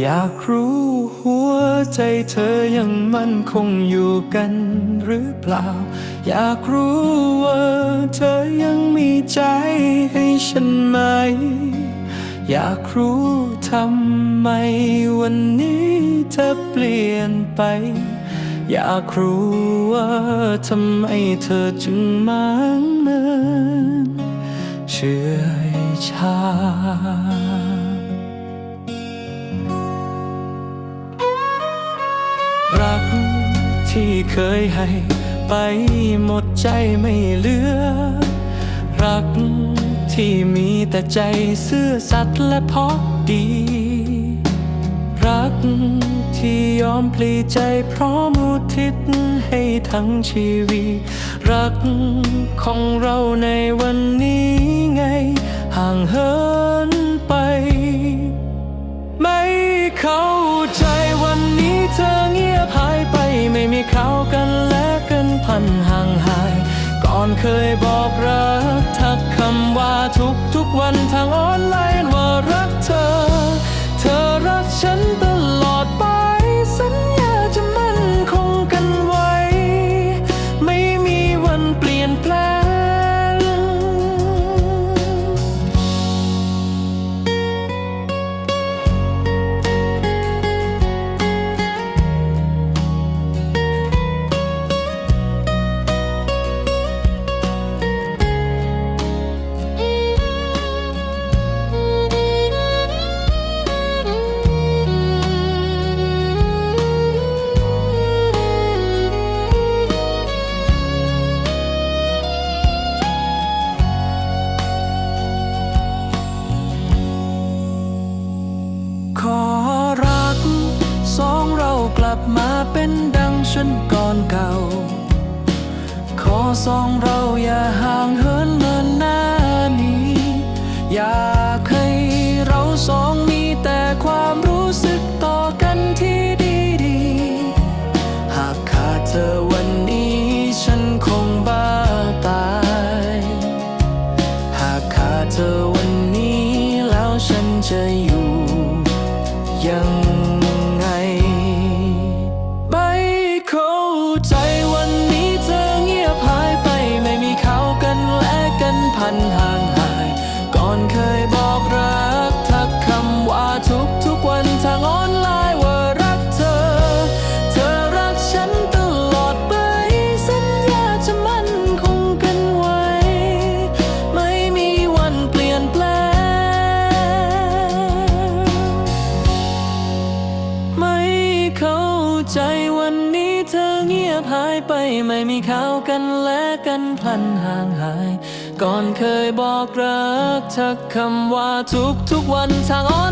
อยากรู้หัวใจเธอยังมั่นคงอยู่กันหรือเปล่า อยากรู้ว่าเธอยังมีใจให้ฉันไหม อยากรู้ทำไมวันนี้เธอเปลี่ยนไป อยากรู้ว่าทำไมเธอจึงมังเมินเชื่อชา รักที่เคยให้ไปหมดใจไม่เหลือ รักที่มีแต่ใจซื่อสัตย์และพราะดี รักที่ยอมพลีใจพร้อมอุทิศให้ทั้งชีวิต รักของเราในวันนี้ไง ห่างเหินไป ไม่เข้าใจ บหายไปไม่มีข่าวกันและกันพันห่างหาย ก่อนเคยบอกรักทักคำว่าทุกทุกวันทางออนไลน์ว่ารักเธอ ขันพันห่างหาย ก่อนเคยบอกรักทักคำว่าทุกทุกวันทางออนไลน์ว่ารักเธอ เธอรักฉันตลอดไป สัญญาจะมั่นคงกันไว้ ไม่มีวันเปลี่ยนแปลง ไม่เข้าใจวันนี้เธอเงียบหายไปไม่มีข่าวกันและกันพลันห่างหาย ก่อนเคยบอกรักทักคำว่าทุกทุกวันทางออน